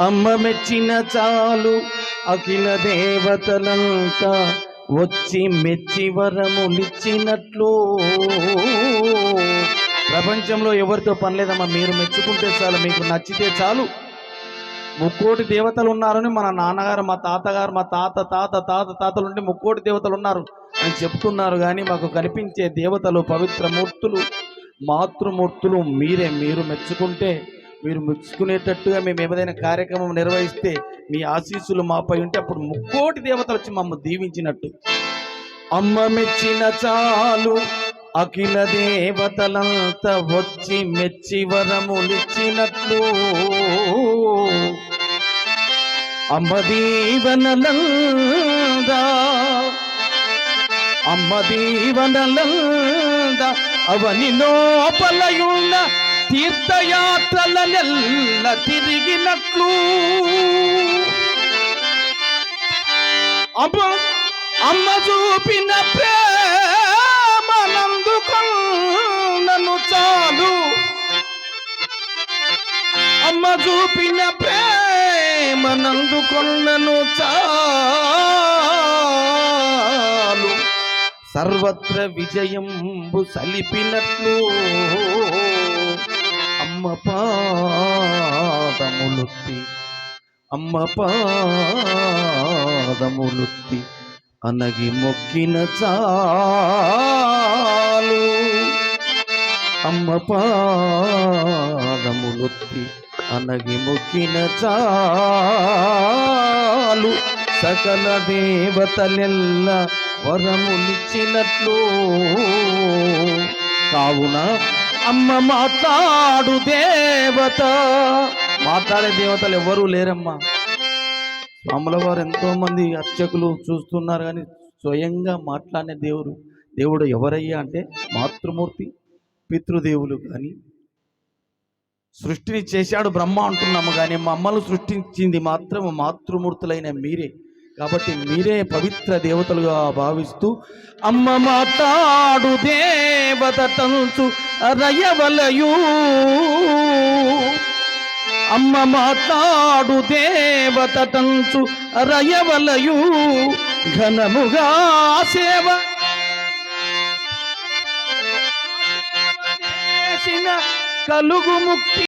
అమ్మ మెచ్చిన చాలు అఖిల దేవతలంతా వచ్చి మెచ్చి వరములిచ్చినట్లు. ప్రపంచంలో ఎవరితో పనిలేదమ్మా మీరు మెచ్చుకుంటే చాలు మీకు నచ్చితే చాలు. ముక్కోటి దేవతలు ఉన్నారని మన నాన్నగారు మా తాతగారు మా తాత తాత తాత తాతలు ఉంటే ముక్కోటి దేవతలు ఉన్నారు అని చెప్తున్నారు కానీ మాకు కనిపించే దేవతలు పవిత్ర మూర్తులు మాతృమూర్తులు మీరే మీరు మెచ్చుకుంటే మీరు మెచ్చుకునేటట్టుగా మేము ఏదైనా కార్యక్రమం నిర్వహిస్తే మీ ఆశీస్సులు మాపై ఉంటే అప్పుడు ముక్కోటి దేవతలు వచ్చి మమ్మల్ని దీవించినట్టు. అమ్మ మెచ్చిన చాలు అఖిల దేవతలంతా వచ్చి మెచ్చి వరములిచ్చినట్లు అమ్మ దీవనలందా అమ్మ దీవనలంద అవని లోపలయు తీర్థయాత్రలనెల్ల తిరిగినట్లు. అమ్మ అమ్మ చూపిన ప్రేమనందుకొన్నను చాలు. అమ్మ చూపిన ప్రేమనందుకొన్నను చాలు. సర్వత్ర విజయంబు సలిపినట్లు. అమ్మ పాదములుత్తి అనగి మొక్కిన చాలు. అమ్మ పాదములొత్తి అనగి మొక్కిన చాలు. సకల దేవతలెల్ల వరములిచ్చినట్లు. కావున అమ్మ మాట్లాడు దేవత. మాట్లాడే దేవతలు ఎవరూ లేరమ్మా. స్వాముల వారు అర్చకులు చూస్తున్నారు కానీ స్వయంగా మాట్లాడే దేవుడు దేవుడు ఎవరయ్యా అంటే మాతృమూర్తి పితృదేవులు కానీ సృష్టిని చేశాడు బ్రహ్మ అంటున్నాము కానీ మమ్మల్ని సృష్టించింది మాత్రం మాతృమూర్తులైన మీరే. కాబట్టి మీరే పవిత్ర దేవతలుగా భావిస్తూ అమ్మ మాతాడు దేవత తంచు రయవలయు అమ్మ మాతాడు దేవత తంచు రయవలయు ఘనముగా సేవ కలుగు ముక్తి